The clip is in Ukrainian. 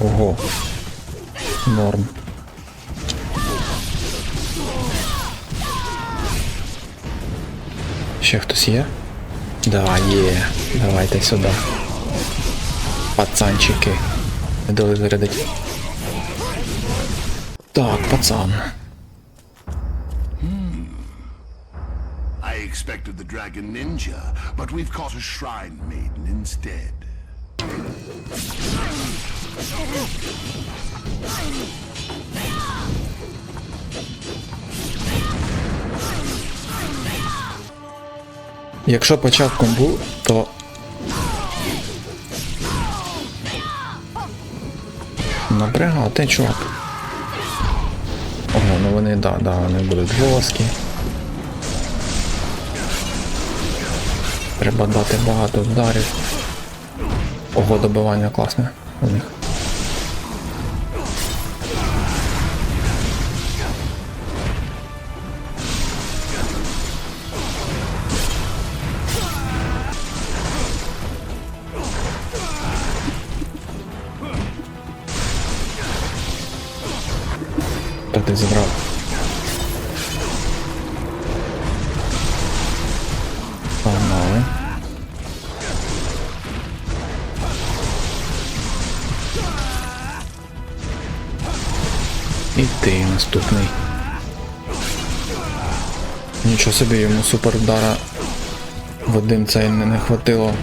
Ого. Норм. Ще хтось є? Да, є. Давайте сюди. Пацанчики. Не дали зарядити. Так, пацан. I expected the Dragon Ninja, but we've caught a Shrine Maiden instead. Якщо почав комбу, то. Напрягати, чувак. Ого, ну вони, да, да, вони будуть жорсткі. Треба дати багато ударів. Ого, добивання класне у них. Та ти забрав. Погнали. І ти наступний. Нічого собі йому супер удара в один цей не, не хватило.